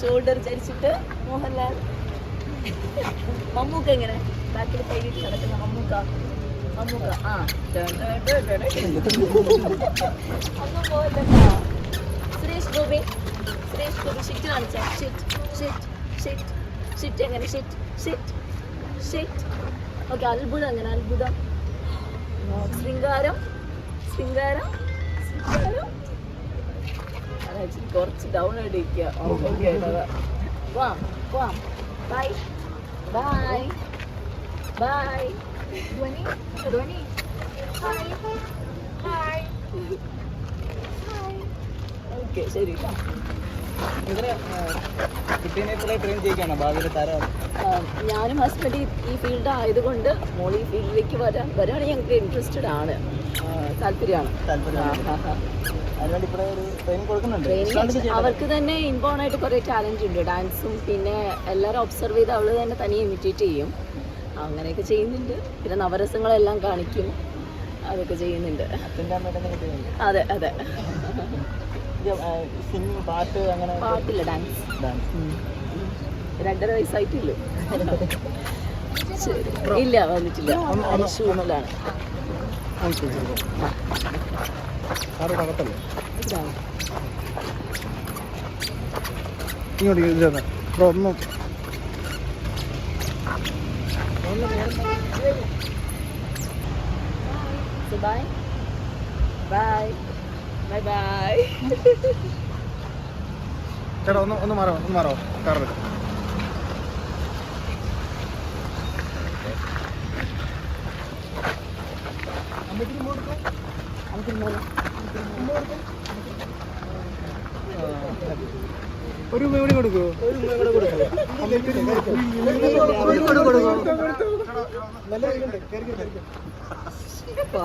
Shoulder ചരിച്ചിട്ട് Mohanlal. Mammukka എങ്ങനെ? ബാക്കിൽ കൈയിട്ട് കിടക്കുന്ന മമ്മൂക്ക. മമ്മൂക്ക ആ. അന്ന് പോലല്ലോ സുരേഷ് ഗോപി. സുരേഷ് ഗോപി ഷിറ്റ് കാണിച്ച? ഷിറ്റ് ഷിറ്റ് ഷിറ്റ് ഷിറ്റ് എങ്ങനെ? ഷിറ്റ് ഷിറ്റ് ഷിറ്റ് ഓക്കെ അത്ഭുതം എങ്ങനെ അത്ഭുതം. ശൃംഗാരം ശൃംഗാരം ശൃംഗാരം കുറച്ച് ഡൗൺ ആയിട്ട് ഇരിക്കുക ഓക്കെ പോവാം പോവാം. By bye by Dhwani Dhwani. Hi hi okay ശരി. ഞാനും ഹസ്ബൻഡ് ഈ ഫീൽഡ് ആയതുകൊണ്ട് മോളി ഈ ഫീൽഡിലേക്ക് വരാൻ വരാണെങ്കിൽ ഞങ്ങൾക്ക് ഇൻട്രസ്റ്റഡ് ആണ്. താല്പര്യമാണ്. താല്പര്യം ആ, ആ, ആ. അതിനുവേണ്ടി ഇവിടെ ഒരു ട്രെയിനിങ് കൊടുക്കുന്നുണ്ട്. ട്രെയിനിങ് അവർക്ക് തന്നെ ഇൻബോൺ ആയിട്ട് കുറേ ടാലന്റ് ഉണ്ട്. ഡാൻസും പിന്നെ എല്ലാവരും ഒബ്സർവ് ചെയ്ത് അവൾ തന്നെ തനിയെ ഇമിറ്റേറ്റ് ചെയ്യും. അങ്ങനെയൊക്കെ ചെയ്യുന്നുണ്ട്. പിന്നെ നവരസങ്ങളെല്ലാം കാണിക്കും. അതൊക്കെ ചെയ്യുന്നുണ്ട്. അതെ അതെ. പാട്ട് അങ്ങനെ പാട്ടില്ല ഡാൻസ് രണ്ടര വയസ്സായിട്ടില്ല. ഇല്ല വന്നിട്ടില്ല. ഷൂമിലാണ് ഇതാണ് ഇങ്ങോട്ട് ബൈ ബൈ ബൈ bye. ചേട്ടാ ഒന്ന് ഒന്ന് മാറോ ഒന്ന് മാറോ കാറിൽ ഒരു ഉമ്മ കൂടി കൊടുക്കൂ? ഉമ്മ